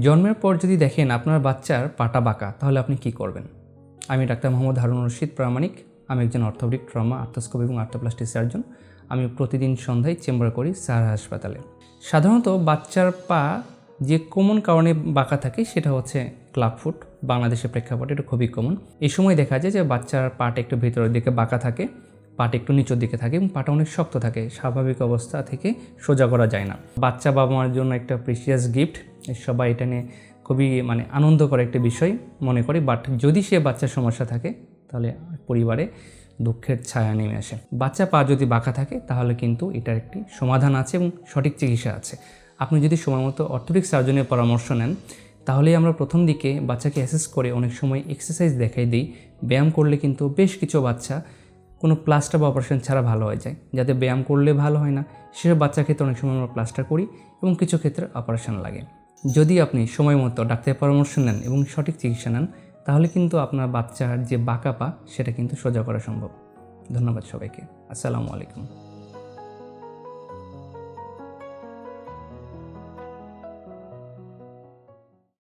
জন্মের পর যদি দেখেন আপনার বাচ্চার পাটা বাঁকা, তাহলে আপনি কি করবেন? আমি ডাক্তার মোহাম্মদ হারুন রশিদ, প্রামাণিক। আমি একজন অর্থোপেডিক, ট্রমা, আর্থোস্কোপ এবং আর্থোপ্লাস্টিক সার্জন। আমি প্রতিদিন সন্ধ্যায় চেম্বার করি সাহারা হাসপাতালে। সাধারণত বাচ্চার পা যে কমন কারণে বাঁকা থাকে, সেটা হচ্ছে ক্লাব ক্লাবফুট বাংলাদেশের প্রেক্ষাপটে এটা খুবই কমন এই সময় দেখা যায় যে বাচ্চার পাটা একটু ভেতরের দিকে বাঁকা থাকে, পাটা একটু নিচের দিকে থাকে এবং পাটা অনেক শক্ত থাকে। স্বাভাবিক অবস্থা থেকে সোজা করা যায় না। বাচ্চা বাবা মার জন্য একটা প্রিসিয়াস গিফট সবাই এটা নিয়ে খুবই মানে আনন্দকর একটা বিষয় মনে করি। বাট যদি সে বাচ্চার সমস্যা থাকে, তাহলে পরিবারে দুঃখের ছায়া নেমে আসে। বাচ্চা পা যদি বাঁকা থাকে, তাহলে কিন্তু এটার একটি সমাধান আছে এবং সঠিক চিকিৎসা আছে। আপনি যদি সময় মতো অর্থোডিক সার্জনের পরামর্শ নেন, তাহলেই আমরা প্রথম দিকে বাচ্চাকে অ্যাসেস করে অনেক সময় এক্সারসাইজ দেখাই দিই। ব্যায়াম করলে কিন্তু বেশ কিছু বাচ্চা কোনো প্লাস্টার বা অপারেশন ছাড়া ভালো হয়ে যায়। যাতে ব্যায়াম করলে ভালো হয় না, সেসব বাচ্চার ক্ষেত্রে অনেক সময় আমরা প্লাস্টার করি এবং কিছু ক্ষেত্রে অপারেশন লাগে। যদি আপনি সময় মতো ডাক্তারের পরামর্শ নেন এবং সঠিক চিকিৎসা নেন, তাহলে কিন্তু আপনার বাচ্চার যে বাঁকা পা, সেটা কিন্তু সোজা করা সম্ভব। ধন্যবাদ সবাইকে। আসসালামু আলাইকুম।